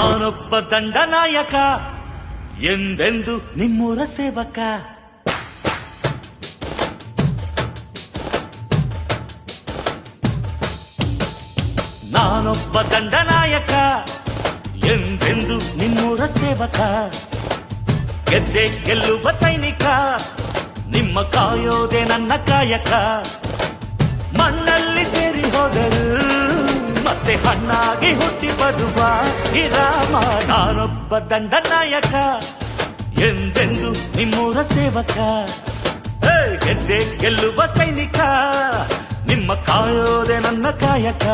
ನಾನೊಬ್ಬ ದಂಡನಾಯಕ ಎಂದೆಂದು ನಿಮ್ಮೂರ ಸೇವಕ? ನಾನೊಬ್ಬ ದಂಡನಾಯಕ ಎಂದೆಂದು ನಿಮ್ಮೂರ ಸೇವಕ? ಗೆದ್ದೆ ಗೆಲ್ಲುವ ಸೈನಿಕ, ನಿಮ್ಮ ಕಾಯೋದೆ ನನ್ನ ಕಾಯಕ. ಮಣ್ಣಲ್ಲಿ ಮತ್ತೆ ಹಣ್ಣಾಗಿ ಹುಟ್ಟಿ ಬರುವ ಈ ರಾಮ ನಾನೊಬ್ಬ ದಂಡನಾಯಕ ಎಂದೆಂದು ನಿಮ್ಮೂರ ಸೇವಕ? ಗೆದ್ದೆ, ಗೆಲ್ಲುವ ಸೈನಿಕ. ನಿಮ್ಮ ಕಾಯೋದೆ ನನ್ನ ಕಾಯಕ.